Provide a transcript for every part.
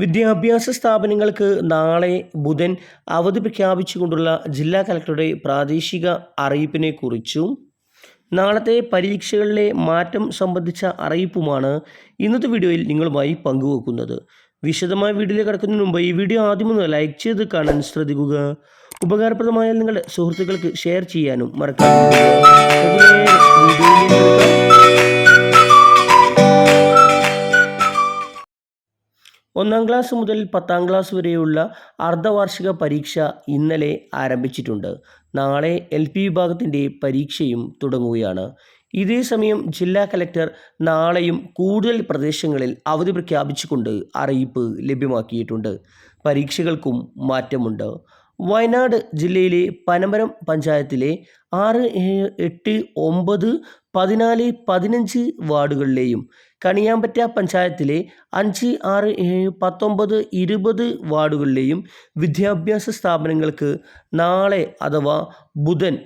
വിദ്യാഭ്യാസ സ്ഥാപനങ്ങൾക്ക് നാളെ ബുധൻ അവധി പ്രഖ്യാപിച്ചുകൊണ്ടുള്ള ജില്ലാ കലക്ടറുടെ പ്രാദേശിക അറിയിപ്പിനെ കുറിച്ചും നാളത്തെ പരീക്ഷകളിലെ മാറ്റം സംബന്ധിച്ച അറിയിപ്പുമാണ് ഇന്നത്തെ വീഡിയോയിൽ നിങ്ങളുമായി പങ്കുവെക്കുന്നത്. വിശദമായ വീഡിയോയിൽ കിടക്കുന്നതിന് മുമ്പ് ഈ വീഡിയോ ആദ്യം ഒന്ന് ലൈക്ക് ചെയ്ത് കാണാൻ ശ്രദ്ധിക്കുക. ഉപകാരപ്രദമായാൽ നിങ്ങളുടെ സുഹൃത്തുക്കൾക്ക് ഷെയർ ചെയ്യാനും മറക്കാതിരിക്കുക ഒന്നാം ക്ലാസ് മുതൽ പത്താം ക്ലാസ് വരെയുള്ള അർദ്ധവാർഷിക പരീക്ഷ ഇന്നലെ ആരംഭിച്ചിട്ടുണ്ട്. നാളെ എൽ പി വിഭാഗത്തിന്റെ പരീക്ഷയും തുടങ്ങുകയാണ്. ഇതേസമയം ജില്ലാ കലക്ടർ നാളെയും കൂടുതൽ പ്രദേശങ്ങളിൽ അവധി പ്രഖ്യാപിച്ചുകൊണ്ട് അറിയിപ്പ് ലഭ്യമാക്കിയിട്ടുണ്ട്. പരീക്ഷകൾക്കും മാറ്റമുണ്ട്. വയനാട് ജില്ലയിലെ പനമരം പഞ്ചായത്തിലെ ആറ് എട്ട് ഒമ്പത് പതിനാല് പതിനഞ്ച് വാർഡുകളിലെയും കണിയാമ്പറ്റ പഞ്ചായത്തിലെ അഞ്ച് ആറ് ഏഴ് പത്തൊമ്പത് ഇരുപത് വാർഡുകളിലെയും വിദ്യാഭ്യാസ സ്ഥാപനങ്ങൾക്ക് നാളെ അഥവാ ബുധൻ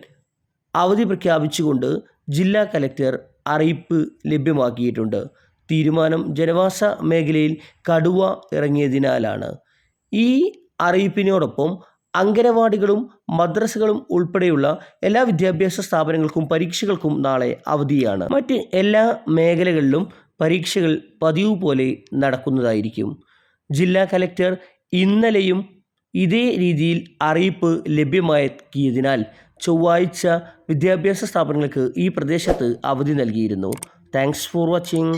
അവധി പ്രഖ്യാപിച്ചുകൊണ്ട് ജില്ലാ കലക്ടർ അറിയിപ്പ് ലഭ്യമാക്കിയിട്ടുണ്ട്. തീരുമാനം ജനവാസ മേഖലയിൽ കടുവ ഇറങ്ങിയതിനാലാണ്. ഈ അറിയിപ്പിനോടൊപ്പം അംഗനവാടികളും മദ്രസകളും ഉൾപ്പെടെയുള്ള എല്ലാ വിദ്യാഭ്യാസ സ്ഥാപനങ്ങൾക്കും പരീക്ഷകൾക്കും നാളെ അവധിയാണ്. മറ്റ് എല്ലാ മേഖലകളിലും പരീക്ഷകൾ പതിവ് പോലെ നടക്കുന്നതായിരിക്കും. ജില്ലാ കലക്ടർ ഇന്നലെയും ഇതേ രീതിയിൽ അറിയിപ്പ് ലഭ്യമാക്കിയതിനാൽ ചൊവ്വാഴ്ച വിദ്യാഭ്യാസ സ്ഥാപനങ്ങൾക്ക് ഈ പ്രദേശത്ത് അവധി നൽകിയിരുന്നു. Thanks for watching.